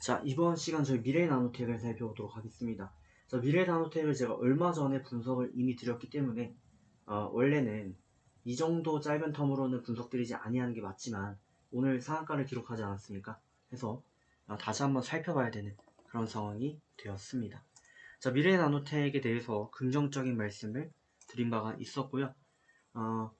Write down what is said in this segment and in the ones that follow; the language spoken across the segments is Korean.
자, 이번 시간 저희 미래 나노텍을 살펴보도록 하겠습니다. 자, 미래 나노텍을 제가 얼마 전에 분석을 이미 드렸기 때문에 어, 원래는 이 정도 짧은 텀으로는 분석드리지 아니하는 게 맞지만 오늘 상한가를 기록하지 않았습니까? 해서 어, 다시 한번 살펴봐야 되는 그런 상황이 되었습니다. 자, 미래 나노텍에 대해서 긍정적인 말씀을 드린 바가 있었고요. 어,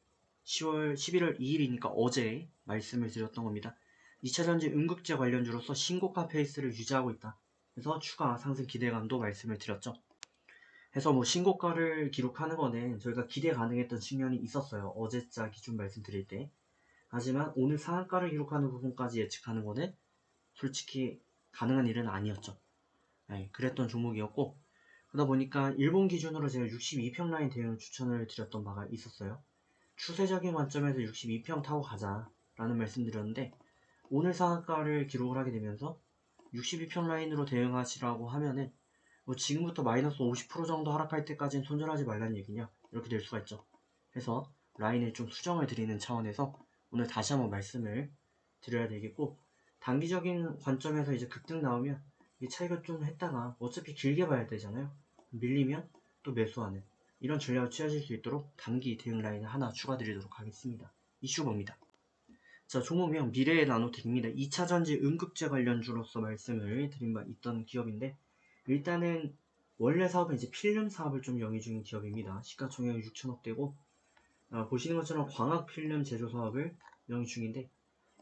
10월 11월 2일이니까 어제 말씀을 드렸던 겁니다. 2차 전지 응급제 관련주로서 신고가 페이스를 유지하고 있다. 그래서 추가 상승 기대감도 말씀을 드렸죠. 해서 뭐 신고가를 기록하는 거는 저희가 기대 가능했던 측면이 있었어요. 어제자 기준 말씀드릴 때. 하지만 오늘 상한가를 기록하는 부분까지 예측하는 거는 솔직히 가능한 일은 아니었죠. 네, 그랬던 종목이었고 그러다 보니까 일본 기준으로 제가 62평 라인 대응 추천을 드렸던 바가 있었어요. 추세적인 관점에서 62평 타고 가자라는 말씀드렸는데 오늘 상한가를 기록을 하게 되면서 62평 라인으로 대응하시라고 하면은 뭐 지금부터 마이너스 50% 정도 하락할 때까지는 손절하지 말라는 얘기냐 이렇게 될 수가 있죠. 그래서 라인에 좀 수정을 드리는 차원에서 오늘 다시 한번 말씀을 드려야 되겠고 단기적인 관점에서 이제 급등 나오면 이 차익을 좀 했다가 어차피 길게 봐야 되잖아요. 밀리면 또 매수하는 이런 전략을 취하실 수 있도록 단기 대응 라인을 하나 추가드리도록 하겠습니다. 이슈 봅니다. 자, 종목명 미래의 나노텍입니다. 2차 전지 응급제 관련주로서 말씀을 드린 바 있던 기업인데 일단은 원래 사업은 이제 필름 사업을 좀 영위 중인 기업입니다. 시가총액 6천억대고 아, 보시는 것처럼 광학 필름 제조 사업을 영위 중인데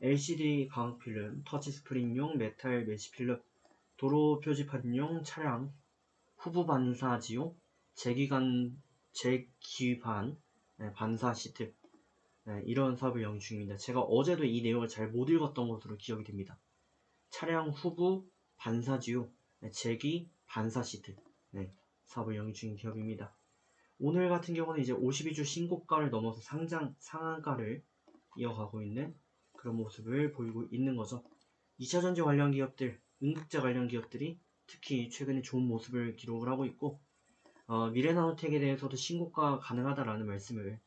LCD 광학 필름, 터치 스프링용 메탈 메시 필름, 도로 표지판용 차량 후부 반사지용, 제기관 제기반 네, 반사 시트 네, 이런 사업을 영위 중입니다. 제가 어제도 이 내용을 잘 못 읽었던 것으로 기억이 됩니다. 차량 후부 반사지용, 네, 제기 반사 시트 네, 사업을 영위 중인 기업입니다. 오늘 같은 경우는 이제 52주 신고가를 넘어서 상장 상한가를 이어가고 있는 그런 모습을 보이고 있는 거죠. 2차전지 관련 기업들, 응급제 관련 기업들이 특히 최근에 좋은 모습을 기록을 하고 있고 어, 미래나노텍에 대해서도 신고가 가능하다라는 말씀을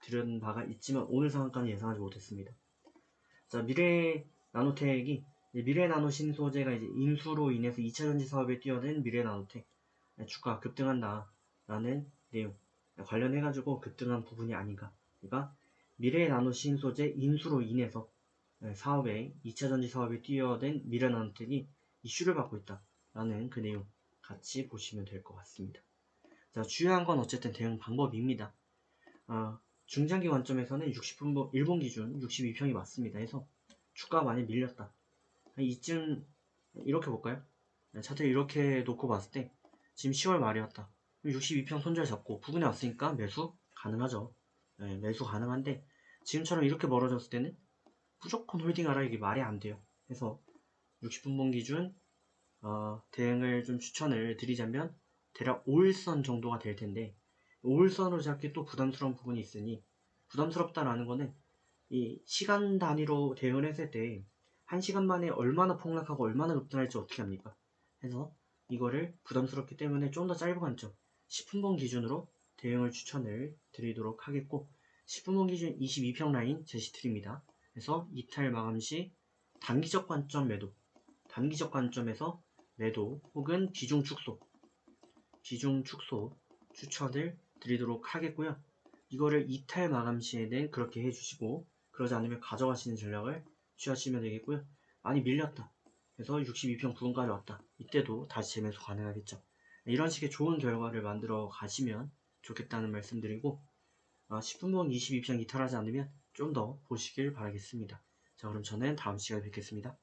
드린 바가 있지만 오늘 상한가는 예상하지 못했습니다. 자 미래 나노텍이 미래 나노 신소재가 이제 인수로 인해서 2차 전지 사업에 뛰어든 미래 나노텍 주가 급등한다라는 내용 관련해 가지고 급등한 부분이 아닌가. 그러니까 미래 나노 신소재 인수로 인해서 사업에 2차 전지 사업에 뛰어든 미래 나노텍이 이슈를 받고 있다라는 그 내용 같이 보시면 될 것 같습니다. 자 중요한 건 어쨌든 대응 방법입니다. 어, 중장기 관점에서는 60분 일본 기준 62평이 맞습니다. 해서 주가 많이 밀렸다. 이쯤 이렇게 볼까요? 차트 이렇게 놓고 봤을 때 지금 10월 말이었다. 62평 손절 잡고 부근에 왔으니까 매수 가능하죠. 네, 매수 가능한데 지금처럼 이렇게 멀어졌을 때는 무조건 홀딩하라 이게 말이 안 돼요. 그래서 60분봉 기준 어, 대응을 좀 추천을 드리자면 대략 5일선 정도가 될 텐데 5일선으로 잡기 또 부담스러운 부분이 있으니 부담스럽다라는 거는 이 시간 단위로 대응을 했을 때 1시간 만에 얼마나 폭락하고 얼마나 급등할지 어떻게 합니까? 해서 이거를 부담스럽기 때문에 좀 더 짧은 관점 10분봉 기준으로 대응을 추천을 드리도록 하겠고 10분봉 기준 22평 라인 제시드립니다. 그래서 이탈 마감 시 단기적 관점 매도 단기적 관점에서 매도 혹은 비중 축소 비중 축소 추천을 드리도록 하겠고요. 이거를 이탈 마감 시에는 그렇게 해주시고 그러지 않으면 가져가시는 전략을 취하시면 되겠고요. 많이 밀렸다. 그래서 62평 부근까지 왔다. 이때도 다시 재매수 가능하겠죠. 이런 식의 좋은 결과를 만들어 가시면 좋겠다는 말씀드리고 10분봉 22평 이탈하지 않으면 좀 더 보시길 바라겠습니다. 자 그럼 저는 다음 시간에 뵙겠습니다.